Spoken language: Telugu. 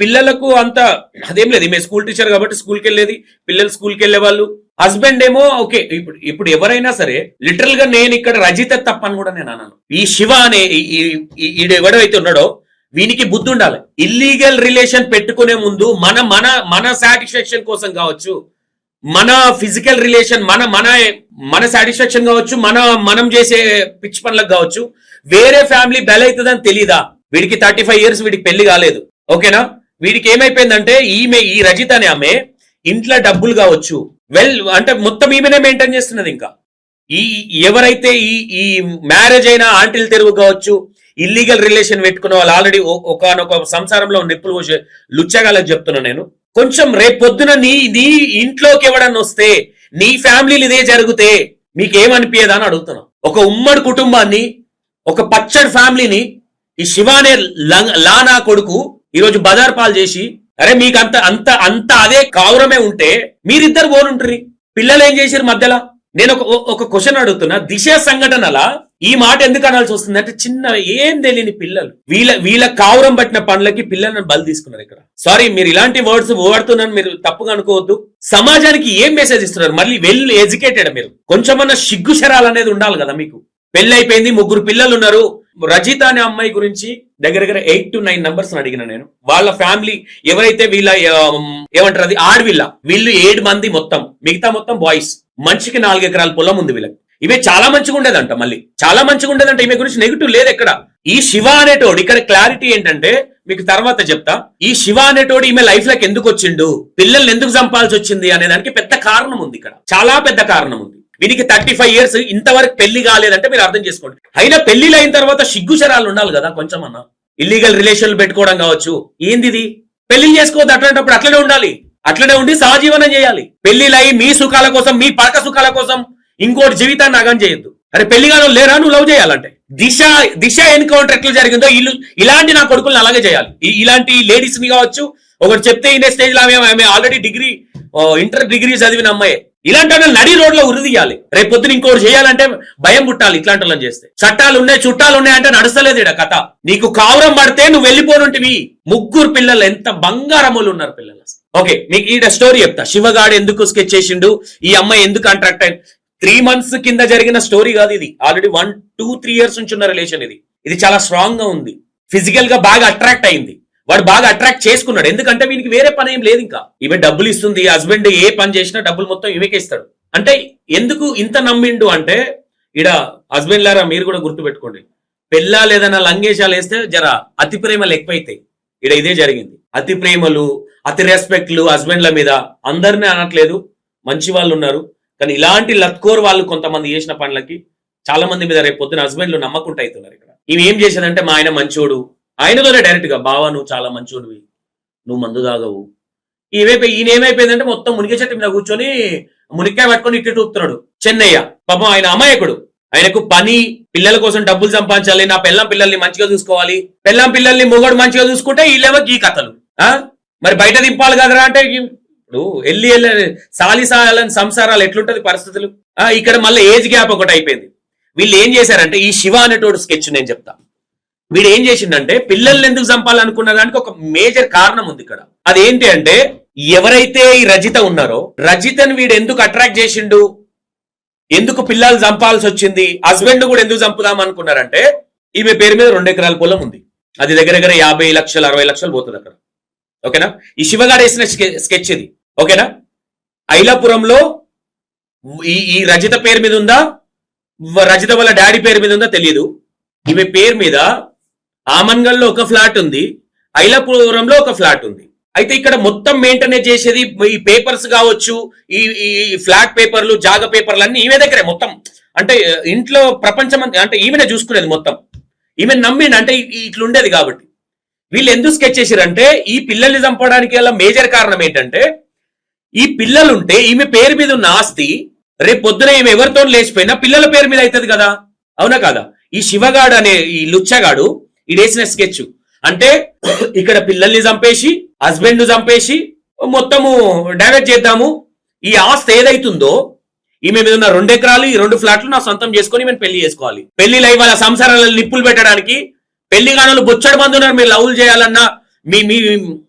పిల్లలకు అంత అదేం లేదు. మేము స్కూల్ టీచర్ కాబట్టి స్కూల్కి వెళ్ళేది. పిల్లలు స్కూల్కి వెళ్ళే వాళ్ళు. హస్బెండ్ ఏమో ఓకే ఇప్పుడు ఇప్పుడు ఎవరైనా సరే లిటరల్గా నేను ఇక్కడ రజిత తప్పని కూడా నేను అన్నాను ఈ శివ అనే ఈ- ఈ- ఈడు ఎవడైతే ఉన్నాడో వీనికి బుద్ధి ఉండాలి. ఇల్లీగల్ రిలేషన్ పెట్టుకునే ముందు మన మన మన సాటిస్ఫాక్షన్ కోసం కావచ్చు మన ఫిజికల్ రిలేషన్ మన మన మన సాటిస్ఫాక్షన్ కావచ్చు మన మనం చేసే పిచ్చి పనులకు కావచ్చు వేరే ఫ్యామిలీ బెల్ అవుతుందని తెలీదా? వీడికి థర్టీ ఫైవ్ ఇయర్స్ వీడికి పెళ్ళి కాలేదు. ఓకేనా? వీడికి ఏమైపోయిందంటే ఈమె ఈ రజిత అనే ఆమె ఇంట్లో డబ్బులు కావచ్చు వెల్ అంటే మొత్తం ఈమెనే మెయింటైన్ చేస్తున్నది ఇంకా. ఈ ఎవరైతే ఈ ఈ మ్యారేజ్ అయిన ఆంటీల తెరువు కావచ్చు ఇల్లీగల్ రిలేషన్ పెట్టుకున్న వాళ్ళు ఆల్రెడీ ఒకనొక సంసారంలో నిప్పులు పోసే లుచ్చగాలకు చెప్తున్నా నేను. కొంచెం రేపు పొద్దున నీ నీ ఇంట్లోకి ఎవడన్నా వస్తే నీ ఫ్యామిలీలు ఇదే జరిగితే మీకేమనిపించదా అని అడుగుతున్నా. ఒక ఉమ్మడి కుటుంబాన్ని ఒక పచ్చడి ఫ్యామిలీని ఈ శివానే లంగ్ లానా కొడుకు ఈరోజు బజార్ పాలు చేసి అరే మీకు అంత అంత అంత అదే కావురమే ఉంటే మీరిద్దరు పోనుంటారు పిల్లలు ఏం చేశారు మధ్యలో? నేను ఒక ఒక క్వశ్చన్ అడుగుతున్నా. దిశ సంఘటనల ఈ మాట ఎందుకు అనాల్సి వస్తుంది? అంటే చిన్న ఏం తెలియని పిల్లలు. వీళ్ళ వీళ్ళ కావురం పట్టిన పనులకి పిల్లలను బలి తీసుకున్నారు ఇక్కడ. సారీ మీరు ఇలాంటి వర్డ్స్ ఓడుతున్నాను మీరు తప్పుగా అనుకోవద్దు. సమాజానికి ఏం మెసేజ్ ఇస్తున్నారు? మళ్ళీ వెల్ ఎడ్యుకేటెడ్ మీరు. కొంచెమన్నా సిగ్గు శరాలు అనేది ఉండాలి కదా మీకు. పెళ్ళైపోయింది అయిపోయింది ముగ్గురు పిల్లలు ఉన్నారు. రజిత అనే అమ్మాయి గురించి దగ్గర దగ్గర ఎయిట్ టు నైన్ నంబర్స్ అడిగిన నేను. వాళ్ళ ఫ్యామిలీ ఎవరైతే వీళ్ళ ఏమంటారు అది ఆడవిల్ల వీళ్ళు ఏడు మంది మొత్తం మిగతా మొత్తం బాయ్స్ మనిషికి నాలుగు ఎకరాల పొలం ఉంది వీళ్ళకి. ఇవే చాలా మంచిగా ఉండేదంట మళ్ళీ. చాలా మంచిగా ఉండేదంట ఈమె గురించి నెగిటివ్ లేదు ఎక్కడ. ఈ శివ అనేటోడు ఇక్కడ క్లారిటీ ఏంటంటే మీకు తర్వాత చెప్తా. ఈ శివ అనేటోడు ఈమె లైఫ్లోకి ఎందుకు వచ్చిండు? పిల్లల్ని ఎందుకు చంపాల్సి వచ్చింది అనే దానికి పెద్ద కారణం ఉంది ఇక్కడ. చాలా పెద్ద కారణం ఉంది. వీనికి థర్టీ ఫైవ్ ఇయర్స్ ఇంతవరకు పెళ్ళి కాలేదంటే మీరు అర్థం చేసుకోండి. అయినా పెళ్ళిలు అయిన తర్వాత సిగ్గుచరాలు ఉండాలి కదా కొంచెం అన్న ఇల్లీగల్ రిలేషన్లు పెట్టుకోవడం కావచ్చు. ఏంది ఇది పెళ్ళి చేసుకోవద్దు అట్లాంటప్పుడు అట్లనే ఉండాలి. అట్లనే ఉండి సహజీవనం చేయాలి. పెళ్ళిలై మీ సుఖాల కోసం మీ పడక సుఖాల కోసం ఇంకోటి జీవితాన్ని అగం చేయొద్దు. అరే పెళ్ళి కాలం లేరా? నువ్వు లవ్ చేయాలంటే. దిశ దిశ ఎన్కౌంటర్ ఎట్లా జరిగిందో ఇల్లు ఇలాంటి నా కొడుకులను అలాగే చేయాలి. ఈ- ఇలాంటి లేడీస్ని కావచ్చు ఒకటి చెప్తే ఇనే స్టేజ్లో ఆమె ఆమె ఆల్రెడీ డిగ్రీ ఇంటర్ డిగ్రీ చదివిన అమ్మాయి. ఇలాంటి వాళ్ళని నడి రోడ్లో ఉరిదియాలి రేపు పొద్దున ఇంకోటి చేయాలంటే భయం పుట్టాలి ఇట్లాంటి వాళ్ళని చేస్తే. చట్టాలు ఉన్నాయి చుట్టాలు ఉన్నాయి అంటే నడుస్తలేదు ఇక్కడ కథ. నీకు కావురం పడితే నువ్వు వెళ్ళిపోనుంటివి. ముగ్గురు పిల్లలు ఎంత బంగారములు ఉన్నారు పిల్లలు ఓకే మీకు ఈడ స్టోరీ చెప్తా. శివగాడు ఎందుకు స్కెచ్ చేసిండు? ఈ అమ్మాయి ఎందుకు కాంట్రాక్ట్ అయింది? త్రీ మంత్స్ కింద జరిగిన స్టోరీ కాదు ఇది. Already one two three years నుంచి ఉన్న రిలేషన్ ఇది. ఇది చాలా స్ట్రాంగ్గా ఉంది. ఫిజికల్గా బాగా అట్రాక్ట్ అయింది. వాడు బాగా అట్రాక్ట్ చేసుకున్నాడు. ఎందుకంటే వీనికి వేరే పని ఏం లేదు ఇంకా. ఈమె డబ్బులు ఇస్తుంది హస్బెండ్ ఏ పని చేసినా డబ్బులు మొత్తం ఈమెకే ఇస్తాడు. అంటే ఎందుకు ఇంత నమ్మిండు అంటే ఇడ హస్బెండ్ లారా మీరు కూడా గుర్తుపెట్టుకోండి. పెళ్ళా లేదన్నా లంగేశాలు వేస్తే జర అతి ప్రేమలు ఎక్కువైతాయి ఇడ ఇదే జరిగింది. అతి ప్రేమలు అతి రెస్పెక్ట్లు హస్బెండ్ల మీద అందరినీ అనట్లేదు. మంచి వాళ్ళు ఉన్నారు. కానీ ఇలాంటి లత్కోర్ వాళ్ళు కొంతమంది చేసిన పనులకి చాలా మంది మీద రేపు పొద్దున హస్బెండ్లు నమ్మకుంటా అవుతున్నారు ఇక్కడ. ఇవి ఏం చేసేదంటే మా ఆయన మంచోడు ఆయనతోనే డైరెక్ట్గా బావా నువ్వు చాలా మంచోడివి నువ్వు మందు తాగవు. ఈవైపోయి ఈయన ఏమైపోయిందంటే మొత్తం మునిగే చెట్టు మీద కూర్చొని మునిక్కాయ పట్టుకొని ఇట్టి చూపుతున్నాడు చెన్నయ్య పాపం ఆయన అమాయకుడు. ఆయనకు పని పిల్లల కోసం డబ్బులు సంపాదించాలి నా పెళ్ళం పిల్లల్ని మంచిగా చూసుకోవాలి. పెళ్ళం పిల్లల్ని మొగడు మంచిగా చూసుకుంటే వీళ్ళేమో ఈ కథలు. ఆ? మరి బయట దింపాలి కదరా అంటే ఇప్పుడు వెళ్ళి వెళ్ళి సాలిసాలని సంసారాలు ఎట్లుంటది పరిస్థితులు? ఆ ఇక్కడ మళ్ళీ ఏజ్ గ్యాప్ ఒకటి అయిపోయింది. వీళ్ళు ఏం చేశారంటే ఈ శివ అనేటోడు స్కెచ్ నేను చెప్తా. వీడు ఏం చేసిండంటే పిల్లల్ని ఎందుకు చంపాలనుకున్న దానికి ఒక మేజర్ కారణం ఉంది ఇక్కడ. అదేంటి అంటే ఎవరైతే ఈ రజిత ఉన్నారో రజితని వీడు ఎందుకు అట్రాక్ట్ చేసిండు? ఎందుకు పిల్లలు చంపాల్సి వచ్చింది? హస్బెండ్ కూడా ఎందుకు చంపుదాం అనుకున్నారంటే ఈమె పేరు మీద రెండు ఎకరాల పొలం ఉంది. అది దగ్గర దగ్గర యాభై లక్షలు అరవై లక్షలు పోతుంది అక్కడ. ఓకేనా? ఈ శివగారు వేసిన స్కె- స్కెచ్ ఇది. ఓకేనా? ఐలాపురంలో ఈ ఈ రజిత పేరు మీద ఉందా? రజిత వాళ్ళ డాడీ పేరు మీద ఉందా తెలియదు ఈమె పేరు మీద ఆమన్గల్లో ఒక ఫ్లాట్ ఉంది ఐలపురంలో ఒక ఫ్లాట్ ఉంది. అయితే ఇక్కడ మొత్తం మెయింటైన్ చేసేది ఈ పేపర్స్ కావచ్చు ఈ ఈ ఫ్లాట్ పేపర్లు జాగ పేపర్లు అన్ని ఈమె దగ్గరే మొత్తం. అంటే ఇంట్లో ప్రపంచం అంటే ఈమెనే చూసుకునేది మొత్తం. ఈమె నమ్మిండి అంటే ఇట్లుండేది కాబట్టి. వీళ్ళు ఎందుకు స్కెచ్ చేసిరంటే ఈ పిల్లల్ని చంపడానికి గల మేజర్ కారణం ఏంటంటే ఈ పిల్లలుంటే ఈమె పేరు మీద ఉన్న ఆస్తి రేపు పొద్దున ఈమె ఎవరితో లేచిపోయినా పిల్లల పేరు మీద అవుతుంది కదా. అవునా కదా? ఈ శివగాడు అనే ఈ లుచ్చగాడు ఈడేసిన స్కెచ్. అంటే ఇక్కడ పిల్లల్ని చంపేసి హస్బెండ్ చంపేసి మొత్తము డైవర్ట్ చేద్దాము. ఈ ఆస్తి ఏదైతుందో ఈమె మీద ఉన్న రెండు ఎకరాలు ఈ రెండు ఫ్లాట్లు నా సొంతం చేసుకొని మేము పెళ్ళి చేసుకోవాలి. పెళ్ళి లైవ్ వాళ్ళ నిప్పులు పెట్టడానికి పెళ్ళి కానులు బొచ్చడి మంది ఉన్నారు మీరు లవ్లు చేయాలన్నా మీ మీ